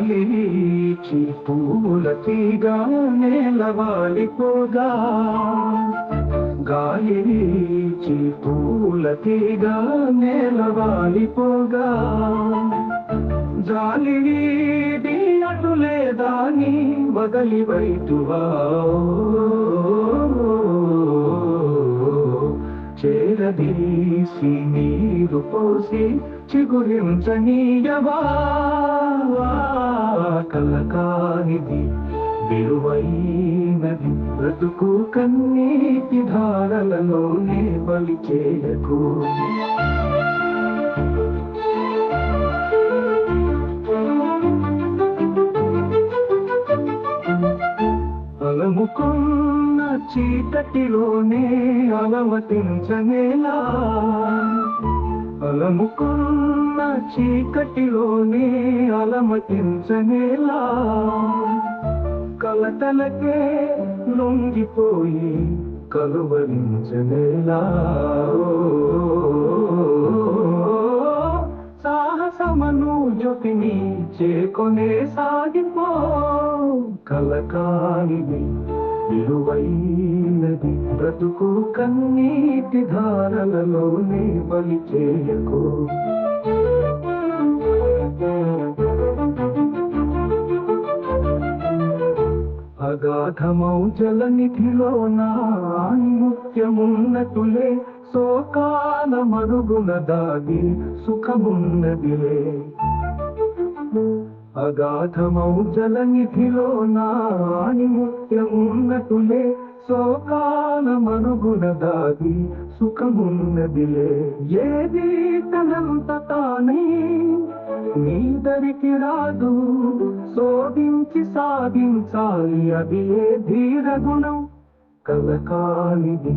చేయకు పూల తీగా నేలవాలిపోగా గాలి వీచి పూల తీగా నేలవాలిపోగా జాలి వీడి అటులే దాని వదలి వైతువా. చేరదీసి నీరు పోసి చిగురించనీయవా? కలకానిది విలువైనది బ్రతుకు కన్నీటి ధారలలోనే బలి చేయకు. అలముకున్న చీకటిలోనే అలమతించనేలా అలముకున్న చీకటిలోనే అలమతించనేలా కలతలకే లొంగిపోయి కలువరించనేలా. సాహసమను జ్యోతిని చేకొనే సాగిపో కలకానిది విలువైనది. బ్రతుకు కన్నీటి ధారలలోనే బలి చేయకు. అగాధమౌ జలనిధిలో నాని సోకాల శోకాల మరుగున దాగి సుఖమున్నదిలే. అగాధమౌ జలనిధిలో నాని ముత్యమున్నతులే శోకాల మరుగున దాగి సుఖమున్నదిలే. ఏది తనంత తానే నీదరికి రాదు శోధించి సాధించాలి అది ఏ ధీర గుణం కలకానిది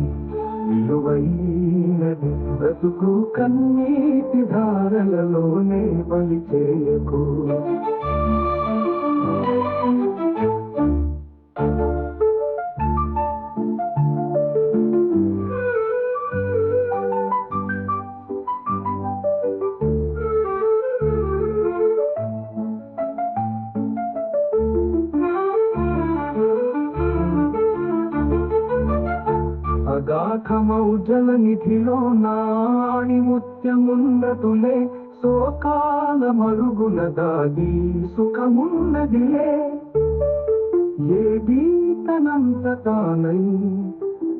విలువైనది బ్రతుకు కన్నీటి ధారలలోనే బలి చేయకు. అగాధమౌ జలనిధిలో నాణి ముత్యముండతులే శోకాల మరుగున దాగి సుఖమున్నదిలే. ఏది తనంత తానై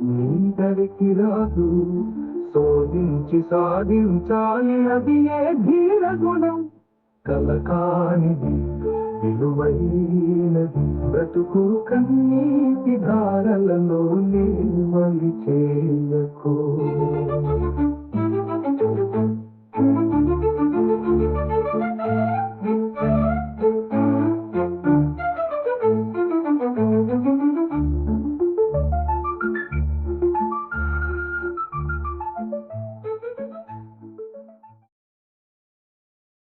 నీదరికి రాదు శోధించి సాధించాలి అది ఏ ధీర గుణం కలకానిది విలువైనది బ్రతుకు కన్నీటి ధారలలో నీ